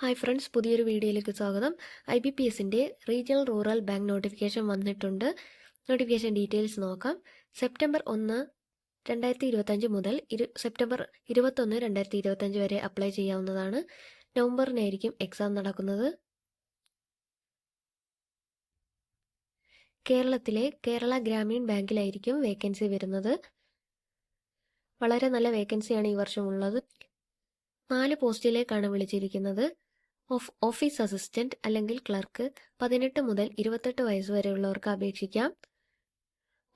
Hi friends പുതിയൊരു വീഡിയോയിലേക്ക് സ്വാഗതം. ഐ ബി പി എസിന്റെ റീജിയണൽ റൂറൽ ബാങ്ക് നോട്ടിഫിക്കേഷൻ വന്നിട്ടുണ്ട്. നോട്ടിഫിക്കേഷൻ ഡീറ്റെയിൽസ് നോക്കാം. സെപ്റ്റംബർ ഒന്ന് രണ്ടായിരത്തി ഇരുപത്തഞ്ച് മുതൽ ഇരു സെപ്റ്റംബർ ഇരുപത്തൊന്ന് രണ്ടായിരത്തി ഇരുപത്തഞ്ച് വരെ അപ്ലൈ ചെയ്യാവുന്നതാണ്. നവംബറിനായിരിക്കും എക്സാം നടക്കുന്നത്. കേരളത്തിലെ കേരള ഗ്രാമീൺ ബാങ്കിലായിരിക്കും വേക്കൻസി വരുന്നത്. വളരെ നല്ല വേക്കൻസിയാണ് ഈ വർഷം ഉള്ളത്. നാല് പോസ്റ്റിലേക്കാണ് വിളിച്ചിരിക്കുന്നത്. ഓഫ് ഓഫീസ് അസിസ്റ്റന്റ് അല്ലെങ്കിൽ ക്ലർക്ക് പതിനെട്ട് മുതൽ ഇരുപത്തെട്ട് വയസ്സ് വരെയുള്ളവർക്ക് അപേക്ഷിക്കാം.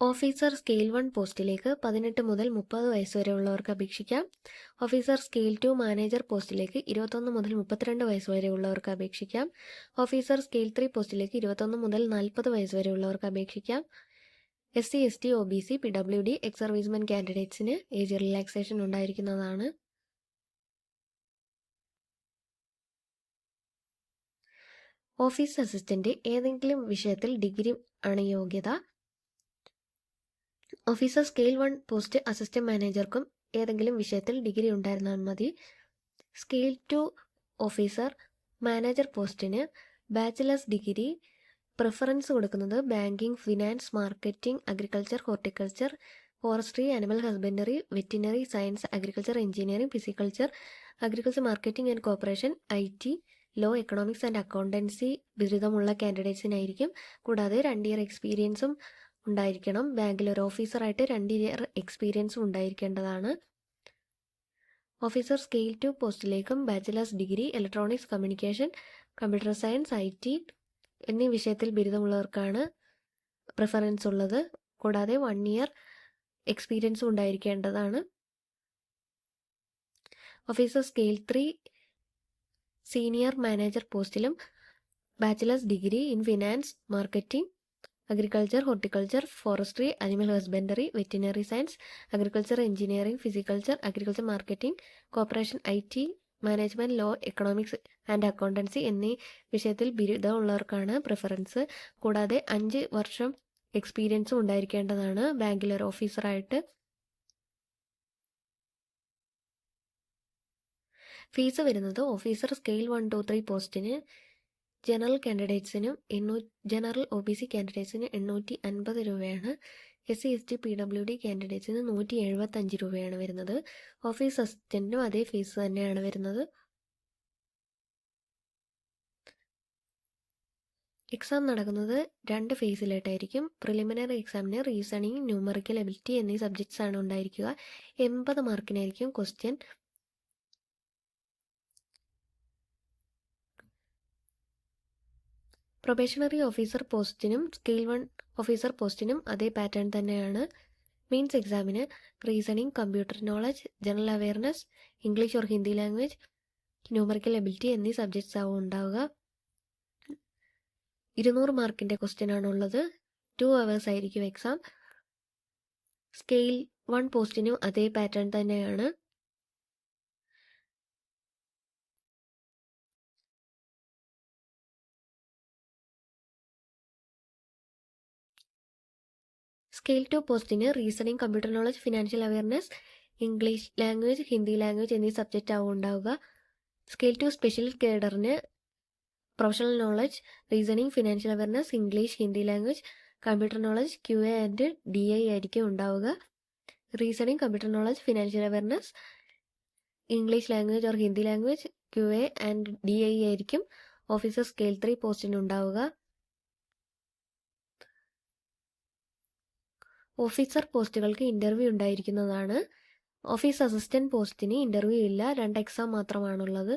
ഓഫീസർ സ്കെയിൽ വൺ പോസ്റ്റിലേക്ക് പതിനെട്ട് മുതൽ മുപ്പത് വയസ്സ് വരെയുള്ളവർക്ക് അപേക്ഷിക്കാം. ഓഫീസർ സ്കെയിൽ ടു മാനേജർ പോസ്റ്റിലേക്ക് ഇരുപത്തൊന്ന് മുതൽ മുപ്പത്തിരണ്ട് വയസ്സ് വരെയുള്ളവർക്ക് അപേക്ഷിക്കാം. ഓഫീസർ സ്കെയിൽ ത്രീ പോസ്റ്റിലേക്ക് ഇരുപത്തൊന്ന് മുതൽ നാൽപ്പത് വയസ്സ് വരെയുള്ളവർക്ക് അപേക്ഷിക്കാം. S C S T O B C P W D ex servicemen കാൻഡിഡേറ്റ്സിന് age relaxation ഉണ്ടായിരിക്കുന്നതാണ്. ഓഫീസ് അസിസ്റ്റന്റ് ഏതെങ്കിലും വിഷയത്തിൽ ഡിഗ്രി ആണ് യോഗ്യത officer scale one post assistant മാനേജർക്കും ഏതെങ്കിലും വിഷയത്തിൽ ഡിഗ്രി ഉണ്ടായിരുന്നാൽ മതി. സ്കെയിൽ ടു ഓഫീസർ മാനേജർ പോസ്റ്റിന് ബാച്ചിലേഴ്സ് ഡിഗ്രി. പ്രിഫറൻസ് കൊടുക്കുന്നത് banking finance marketing agriculture horticulture forestry animal husbandry veterinary science agriculture engineering pisciculture agriculture marketing and corporation I law economics and accountancy ബിരുദമുള്ള കാൻഡിഡേറ്റ്സിനായിരിക്കും കൂടാതെ രണ്ട് year എക്സ്പീരിയൻസും ഉണ്ടായിരിക്കണം. ബാങ്കിൽ ഒരു ഓഫീസറായിട്ട് രണ്ട് ഇയർ എക്സ്പീരിയൻസും ഉണ്ടായിരിക്കേണ്ടതാണ്. Officer scale two പോസ്റ്റിലേക്കും bachelor's degree electronics communication computer science I T എന്നീ വിഷയത്തിൽ ബിരുദമുള്ളവർക്കാണ് പ്രിഫറൻസ് ഉള്ളത്. കൂടാതെ വൺ ഇയർ എക്സ്പീരിയൻസും ഉണ്ടായിരിക്കേണ്ടതാണ്. Officer scale three senior manager പോസ്റ്റിലും bachelor's degree in finance marketing agriculture horticulture forestry animal husbandry veterinary science agriculture engineering pisciculture agriculture marketing corporation I T management law economics and accountancy എന്നീ വിഷയത്തിൽ ബിരുദമുള്ളവർക്കാണ് preference. കൂടാതെ അഞ്ച് വർഷം എക്സ്പീരിയൻസും ഉണ്ടായിരിക്കേണ്ടതാണ് ബാങ്കിൽ ഒരു ഓഫീസറായിട്ട്. ഫീസ് വരുന്നത് officer scale one two three പോസ്റ്റിന് ജനറൽ കാൻഡിഡേറ്റ്സിനും എണ്ണൂ ജനറൽ ഒ ബി സി കാൻഡിഡേറ്റ്സിന് എണ്ണൂറ്റി അൻപത് രൂപയാണ്. S C S T P W D കാൻഡിഡേറ്റ്സിന് നൂറ്റി എഴുപത്തഞ്ച് രൂപയാണ് വരുന്നത്. ഓഫീസ് അസിസ്റ്റന്റിനും അതേ ഫീസ് തന്നെയാണ് വരുന്നത്. എക്സാം നടക്കുന്നത് രണ്ട് ഫേസിലായിട്ടായിരിക്കും. പ്രിലിമിനറി എക്സാമിന് റീസണിങ് ന്യൂമറിക്കൽ എബിലിറ്റി എന്നീ സബ്ജക്ട്സ് ആണ് ഉണ്ടായിരിക്കുക. എൺപത് മാർക്കിനായിരിക്കും ക്വസ്റ്റ്യൻ. പ്രൊബേഷണറി ഓഫീസർ പോസ്റ്റിനും സ്കെയിൽ വൺ ഓഫീസർ പോസ്റ്റിനും അതേ പാറ്റേൺ തന്നെയാണ്. മീൻസ് എക്സാമിന് reasoning computer knowledge general awareness English or Hindi language numerical ability എന്നീ സബ്ജക്ട്സ് ആവും ഉണ്ടാവുക. ഇരുന്നൂറ് മാർക്കിന്റെ ക്വസ്റ്റ്യൻ ആണുള്ളത് ടു അവേഴ്സ് ആയിരിക്കും എക്സാം സ്കെയിൽ വൺ പോസ്റ്റിനും അതേ പാറ്റേൺ തന്നെയാണ്. സ്കെയിൽ ടു പോസ്റ്റിന് reasoning computer knowledge financial awareness English language Hindi language എന്നീ സബ്ജക്റ്റ് ആവും ഉണ്ടാവുക. Scale two special കേഡറിന് professional knowledge reasoning financial awareness English Hindi language computer knowledge Q A and D I ആയിരിക്കും ഉണ്ടാവുക. Reasoning computer knowledge financial awareness English language or Hindi language Q A and D I ആയിരിക്കും. Officer scale three പോസ്റ്റിന് ഉണ്ടാവുക. Officer പോസ്റ്റുകൾക്ക് interview ഉണ്ടായിരിക്കുന്നതാണ്. Office assistant പോസ്റ്റിന് interview ഇല്ല. രണ്ട് എക്സാം മാത്രമാണുള്ളത്.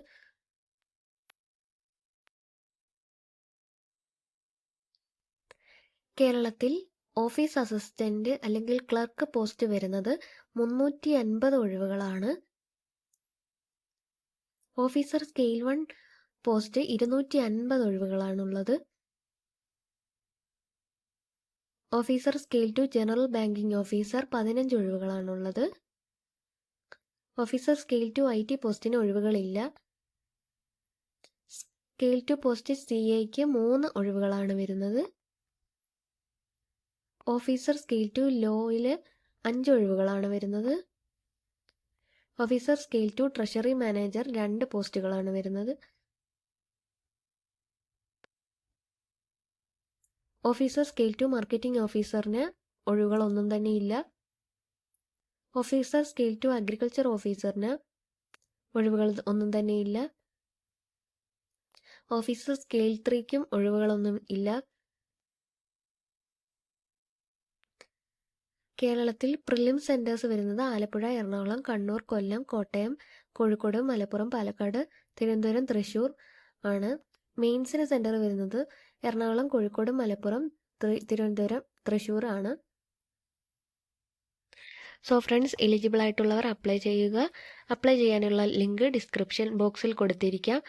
കേരളത്തിൽ ഓഫീസ് അസിസ്റ്റന്റ് അല്ലെങ്കിൽ ക്ലർക്ക് പോസ്റ്റ് വരുന്നത് മുന്നൂറ്റി അൻപത് ഒഴിവുകളാണ്. ഓഫീസർ സ്കെയിൽ വൺ പോസ്റ്റ് ഇരുന്നൂറ്റി അൻപത് ഒഴിവുകളാണുള്ളത്. Officer scale two general banking officer പതിനഞ്ച് ഒഴിവുകളാണുള്ളത്. Officer scale two I T പോസ്റ്റിന് ഒഴിവുകളില്ല. സ്കെയിൽ ടു പോസ്റ്റ് സി എക്ക് മൂന്ന് ഒഴിവുകളാണ് വരുന്നത്. ഓഫീസർ സ്കെയിൽ ടു ലോയിൽ അഞ്ച് ഒഴിവുകളാണ് വരുന്നത്. Officer scale two treasury manager രണ്ട് പോസ്റ്റുകളാണ് വരുന്നത്. ഓഫീസർ സ്കെയിൽ ടു മാർക്കറ്റിംഗ് ഓഫീസറിന് ഒഴിവുകളൊന്നും തന്നെ ഇല്ല. ഓഫീസർ സ്കെയിൽ ടു അഗ്രികൾച്ചർ ഓഫീസറിന് ഒഴിവുകൾ ഒന്നും തന്നെ ഇല്ല. ഓഫീസർ സ്കെയിൽ ത്രീക്കും ഒഴിവുകളൊന്നും ഇല്ല. കേരളത്തിൽ പ്രിലിം സെന്റേഴ്സ് വരുന്നത് ആലപ്പുഴ എറണാകുളം കണ്ണൂർ കൊല്ലം കോട്ടയം കോഴിക്കോട് മലപ്പുറം പാലക്കാട് തിരുവനന്തപുരം തൃശ്ശൂർ ആണ്. മെയിൻസിന് സെന്റർ വരുന്നത് എറണാകുളം കോഴിക്കോട് മലപ്പുറം തിരുവനന്തപുരം തൃശ്ശൂർ ആണ് സോ ഫ്രണ്ട്സ് എലിജിബിൾ ആയിട്ടുള്ളവർ അപ്ലൈ ചെയ്യുക. അപ്ലൈ ചെയ്യാനുള്ള ലിങ്ക് ഡിസ്ക്രിപ്ഷൻ ബോക്സിൽ കൊടുത്തിരിക്കാം.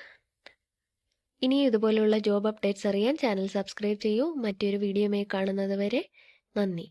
ഇനിയും ഇതുപോലുള്ള ജോബ് അപ്ഡേറ്റ്സ് അറിയാൻ ചാനൽ സബ്സ്ക്രൈബ് ചെയ്യൂ. മറ്റൊരു വീഡിയോയുമായി കാണുന്നത് വരെ നന്ദി.